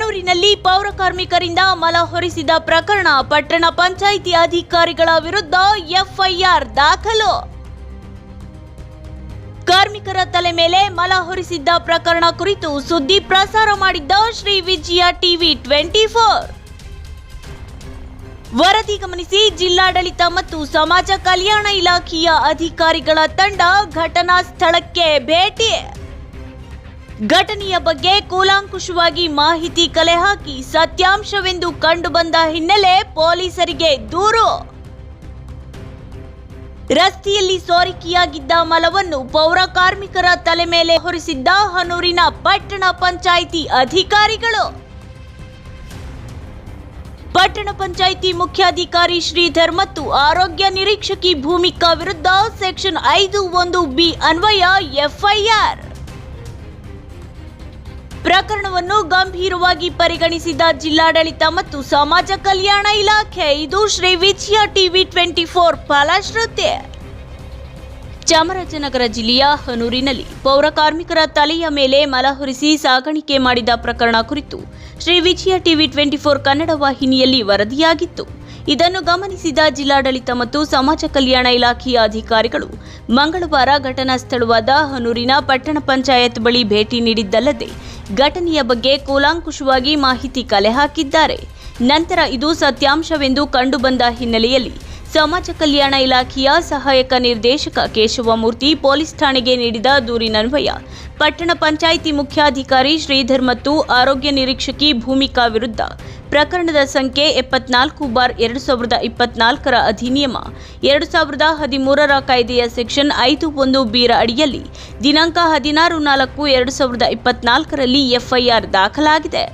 ಹನೂರಿನಲ್ಲಿ ಪೌರ ಕಾರ್ಮಿಕರಿಂದ ಮಲ ಹೊರಿಸಿದ ಪ್ರಕರಣ ಪಟ್ಟಣ ಪಂಚಾಯಿತಿ ಅಧಿಕಾರಿಗಳ ವಿರುದ್ಧ ಎಫ್ಐಆರ್ ದಾಖಲು. ಕಾರ್ಮಿಕರ ತಲೆ ಮೇಲೆ ಮಲ ಹೊರಿಸಿದ್ದ ಪ್ರಕರಣ ಕುರಿತು ಸುದ್ದಿ ಪ್ರಸಾರ ಮಾಡಿದ್ದ Shri Vijaya TV twenty four. ವರದಿ ಗಮನಿಸಿ ಜಿಲ್ಲಾಡಳಿತ ಮತ್ತು ಸಮಾಜ ಕಲ್ಯಾಣ ಇಲಾಖೆಯ ಅಧಿಕಾರಿಗಳ ತಂಡ ಘಟನಾ ಸ್ಥಳಕ್ಕೆ ಭೇಟಿ. ಘಟನೆಯ ಬಗ್ಗೆ ಕೂಲಾಂಕುಷವಾಗಿ ಮಾಹಿತಿ ಕಲೆ ಹಾಕಿ ಸತ್ಯಾಂಶವೆಂದು ಕಂಡುಬಂದ ಹಿನ್ನೆಲೆ ಪೊಲೀಸರಿಗೆ ದೂರು. ರಸ್ತೆಯಲ್ಲಿ ಸೋರಿಕೆಯಾಗಿದ್ದ ಮಲವನ್ನು ಪೌರ ಕಾರ್ಮಿಕರ ತಲೆ ಮೇಲೆ ಹೊರಿಸಿದ್ದ ಹನೂರಿನ ಪಟ್ಟಣ ಪಂಚಾಯಿತಿ ಅಧಿಕಾರಿಗಳು. ಪಟ್ಟಣ ಪಂಚಾಯಿತಿ ಮುಖ್ಯಾಧಿಕಾರಿ ಶ್ರೀಧರ್ ಮತ್ತು ಆರೋಗ್ಯ ನಿರೀಕ್ಷಕಿ ಭೂಮಿಕಾ ವಿರುದ್ಧ ಸೆಕ್ಷನ್ ಐದು ಒಂದು ಬಿ ಅನ್ವಯ ಎಫ್ಐಆರ್. ಪ್ರಕರಣವನ್ನು ಗಂಭೀರವಾಗಿ ಪರಿಗಣಿಸಿದ ಜಿಲ್ಲಾಡಳಿತ ಮತ್ತು ಸಮಾಜ ಕಲ್ಯಾಣ ಇಲಾಖೆ. ಇದು Shri Vijaya TV twenty four ಫಲಶ್ರುತಿ Chamarajanagar ಜಿಲ್ಲೆಯ ಹನೂರಿನಲ್ಲಿ ಪೌರ ಕಾರ್ಮಿಕರ ತಲೆಯ ಮೇಲೆ ಮಲ ಹೊರಿಸಿ ಸಾಗಾಣಿಕೆ ಮಾಡಿದ ಪ್ರಕರಣ ಕುರಿತು Shri Vijaya TV twenty four Kannada ವಾಹಿನಿಯಲ್ಲಿ ವರದಿಯಾಗಿತ್ತು. ಇದನ್ನು ಗಮನಿಸಿದ ಜಿಲ್ಲಾಡಳಿತ ಮತ್ತು ಸಮಾಜ ಕಲ್ಯಾಣ ಇಲಾಖೆಯ ಅಧಿಕಾರಿಗಳು ಮಂಗಳವಾರ ಘಟನಾ ಸ್ಥಳವಾದ ಹನೂರಿನ ಪಟ್ಟಣ ಪಂಚಾಯತ್ ಬಳಿ ಭೇಟಿ ನೀಡಿದ್ದಲ್ಲದೆ ಘಟನೆಯ ಬಗ್ಗೆ ಕೂಲಾಂಕುಷವಾಗಿ ಮಾಹಿತಿ ಕಲೆ ಹಾಕಿದ್ದಾರೆ. ನಂತರ ಇದು ಸತ್ಯಾಂಶವೆಂದು ಕಂಡುಬಂದ ಹಿನ್ನೆಲೆಯಲ್ಲಿ ಸಮಾಜ ಕಲ್ಯಾಣ ಇಲಾಖೆಯ ಸಹಾಯಕ ನಿರ್ದೇಶಕ ಕೇಶವಮೂರ್ತಿ ಪೊಲೀಸ್ ಠಾಣೆಗೆ ನೀಡಿದ ದೂರಿನನ್ವಯ. ಪಟ್ಟಣ ಪಂಚಾಯಿತಿ ಮುಖ್ಯಾಧಿಕಾರಿ ಶ್ರೀಧರ್ ಮತ್ತು ಆರೋಗ್ಯ ನಿರೀಕ್ಷಕಿ ಭೂಮಿಕಾ ವಿರುದ್ಧ ಪ್ರಕರಣದ ಸಂಖ್ಯೆ ಎಪ್ಪತ್ನಾಲ್ಕು ಬಾರ್ ಎರಡು ಸಾವಿರದ ಇಪ್ಪತ್ನಾಲ್ಕರ ಅಧಿನಿಯಮ. ಎರಡು ಸಾವಿರದ ಹದಿಮೂರರ ಕಾಯ್ದೆಯ ಸೆಕ್ಷನ್ ಐದು ಒಂದು ಬೀರ ಅಡಿಯಲ್ಲಿ ದಿನಾಂಕ ಹದಿನಾರು ನಾಲ್ಕು ಎರಡು ಸಾವಿರದ ಇಪ್ಪತ್ನಾಲ್ಕರಲ್ಲಿ ಎಫ್ಐಆರ್ ದಾಖಲಾಗಿದೆ.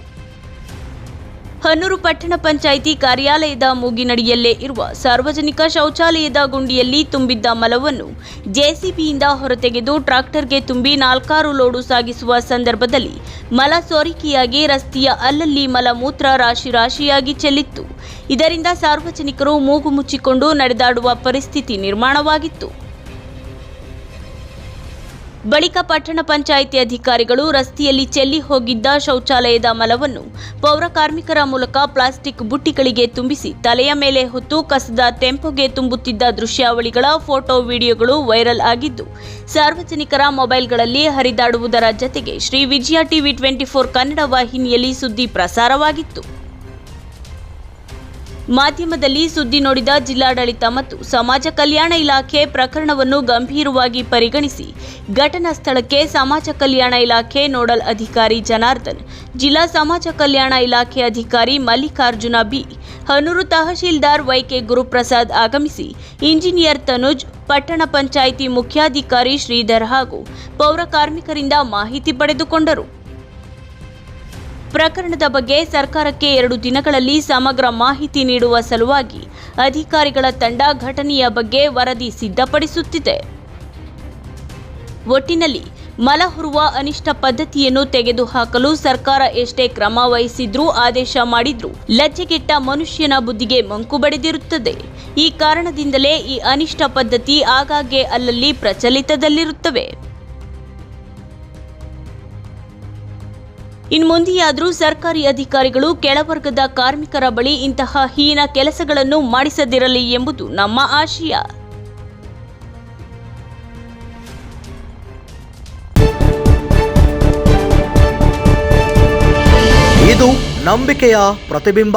ಹನ್ನೂರು ಪಟ್ಟಣ ಪಂಚಾಯಿತಿ ಕಾರ್ಯಾಲಯದ ಮೂಗಿನಡಿಯಲ್ಲೇ ಇರುವ ಸಾರ್ವಜನಿಕ ಶೌಚಾಲಯದ ಗುಂಡಿಯಲ್ಲಿ ತುಂಬಿದ್ದ ಮಲವನ್ನು ಜೆಸಿಬಿಯಿಂದ ಹೊರತೆಗೆದು ಟ್ರಾಕ್ಟರ್ಗೆ ತುಂಬಿ ನಾಲ್ಕಾರು ಲೋಡು ಸಾಗಿಸುವ ಸಂದರ್ಭದಲ್ಲಿ ಮಲ ಸೋರಿಕೆಯಾಗಿ ರಸ್ತೆಯ ಅಲ್ಲಲ್ಲಿ ಮಲಮೂತ್ರ ರಾಶಿ ರಾಶಿಯಾಗಿ ಚೆಲ್ಲಿತ್ತು. ಇದರಿಂದ ಸಾರ್ವಜನಿಕರು ಮೂಗು ಮುಚ್ಚಿಕೊಂಡು ನಡೆದಾಡುವ ಪರಿಸ್ಥಿತಿ ನಿರ್ಮಾಣವಾಗಿತ್ತು. ಬಳಿಕ ಪಟ್ಟಣ ಪಂಚಾಯಿತಿ ಅಧಿಕಾರಿಗಳು ರಸ್ತೆಯಲ್ಲಿ ಚೆಲ್ಲಿ ಹೋಗಿದ್ದ ಶೌಚಾಲಯದ ಮಲವನ್ನು ಪೌರ ಕಾರ್ಮಿಕರ ಮೂಲಕ ಪ್ಲಾಸ್ಟಿಕ್ ಬುಟ್ಟಿಗಳಿಗೆ ತುಂಬಿಸಿ ತಲೆಯ ಮೇಲೆ ಹೊತ್ತು ಕಸದ ತೆಂಪುಗೆ ತುಂಬುತ್ತಿದ್ದ ದೃಶ್ಯಾವಳಿಗಳ ಫೋಟೋ ವಿಡಿಯೋಗಳು ವೈರಲ್ ಆಗಿದ್ದು, ಸಾರ್ವಜನಿಕರ ಮೊಬೈಲ್ಗಳಲ್ಲಿ ಹರಿದಾಡುವುದರ ಜತೆಗೆ Shri Vijaya TV twenty four Kannada ವಾಹಿನಿಯಲ್ಲಿ ಸುದ್ದಿ ಪ್ರಸಾರವಾಗಿತ್ತು. ಮಾಧ್ಯಮದಲ್ಲಿ ಸುದ್ದಿ ನೋಡಿದ ಜಿಲ್ಲಾಡಳಿತ ಮತ್ತು ಸಮಾಜ ಕಲ್ಯಾಣ ಇಲಾಖೆ ಪ್ರಕರಣವನ್ನು ಗಂಭೀರವಾಗಿ ಪರಿಗಣಿಸಿ ಘಟನಾ ಸ್ಥಳಕ್ಕೆ ಸಮಾಜ ಕಲ್ಯಾಣ ಇಲಾಖೆ ನೋಡಲ್ ಅಧಿಕಾರಿ ಜನಾರ್ದನ್, ಜಿಲ್ಲಾ ಸಮಾಜ ಕಲ್ಯಾಣ ಇಲಾಖೆ ಅಧಿಕಾರಿ ಮಲ್ಲಿಕಾರ್ಜುನ ಬಿ, ಹನೂರು ತಹಶೀಲ್ದಾರ್ ವೈಕೆ ಗುರುಪ್ರಸಾದ್ ಆಗಮಿಸಿ, ಇಂಜಿನಿಯರ್ ತನುಜ್, ಪಟ್ಟಣ ಪಂಚಾಯಿತಿ ಮುಖ್ಯಾಧಿಕಾರಿ ಶ್ರೀಧರ್ ಹಾಗೂ ಪೌರ ಕಾರ್ಮಿಕರಿಂದ ಮಾಹಿತಿ ಪಡೆದುಕೊಂಡರು. ಪ್ರಕರಣದ ಬಗ್ಗೆ ಸರ್ಕಾರಕ್ಕೆ ಎರಡು ದಿನಗಳಲ್ಲಿ ಸಮಗ್ರ ಮಾಹಿತಿ ನೀಡುವ ಸಲುವಾಗಿ ಅಧಿಕಾರಿಗಳ ತಂಡ ಘಟನೆಯ ಬಗ್ಗೆ ವರದಿ ಸಿದ್ಧಪಡಿಸುತ್ತಿದೆ. ಒಟ್ಟಿನಲ್ಲಿ ಮಲ ಹೊರುವ ಅನಿಷ್ಟ ಪದ್ಧತಿಯನ್ನು ತೆಗೆದುಹಾಕಲು ಸರ್ಕಾರ ಎಷ್ಟೇ ಕ್ರಮ ವಹಿಸಿದ್ರೂ ಆದೇಶ ಮಾಡಿದ್ರೂ ಲಜ್ಜೆಗೆಟ್ಟ ಮನುಷ್ಯನ ಬುದ್ಧಿಗೆ ಮಂಕು ಬಡಿದಿರುತ್ತದೆ. ಈ ಕಾರಣದಿಂದಲೇ ಈ ಅನಿಷ್ಟ ಪದ್ಧತಿ ಆಗಾಗ್ಗೆ ಅಲ್ಲಲ್ಲಿ ಪ್ರಚಲಿತದಲ್ಲಿರುತ್ತವೆ. ಇನ್ನು ಮುಂದೆಯಾದರೂ ಸರ್ಕಾರಿ ಅಧಿಕಾರಿಗಳು ಕೆಳವರ್ಗದ ಕಾರ್ಮಿಕರ ಬಳಿ ಇಂತಹ ಹೀನ ಕೆಲಸಗಳನ್ನು ಮಾಡಿಸದಿರಲಿ ಎಂಬುದು ನಮ್ಮ ಆಶಯ. ಇದು ನಂಬಿಕೆಯ ಪ್ರತಿಬಿಂಬ.